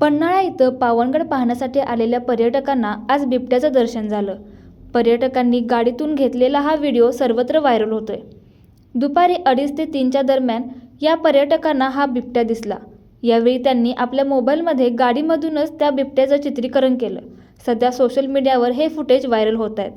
पन्हाळा इथं पावनगड पाहण्यासाठी आलेल्या पर्यटकांना आज बिबट्याचं दर्शन झालं. पर्यटकांनी गाडीतून घेतलेला हा व्हिडिओ सर्वत्र व्हायरल होतोय. दुपारी अडीच ते तीनच्या दरम्यान या पर्यटकांना हा बिबट्या दिसला. यावेळी त्यांनी आपल्या मोबाईलमध्ये गाडीमधूनच त्या बिबट्याचं चित्रीकरण केलं. सध्या सोशल मीडियावर हे फुटेज व्हायरल होत आहेत.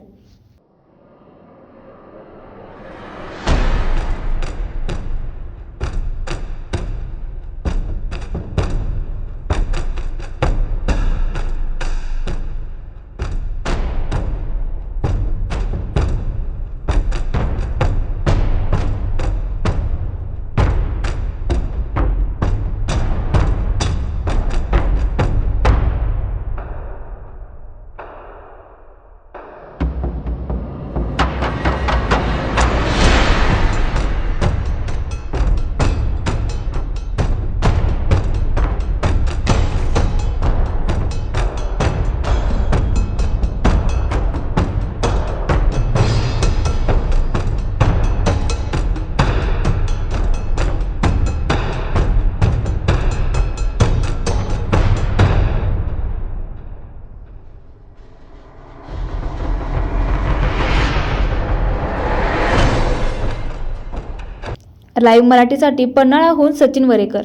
लाईव्ह मराठीसाठी पन्हाळाहून सचिन वरेकर.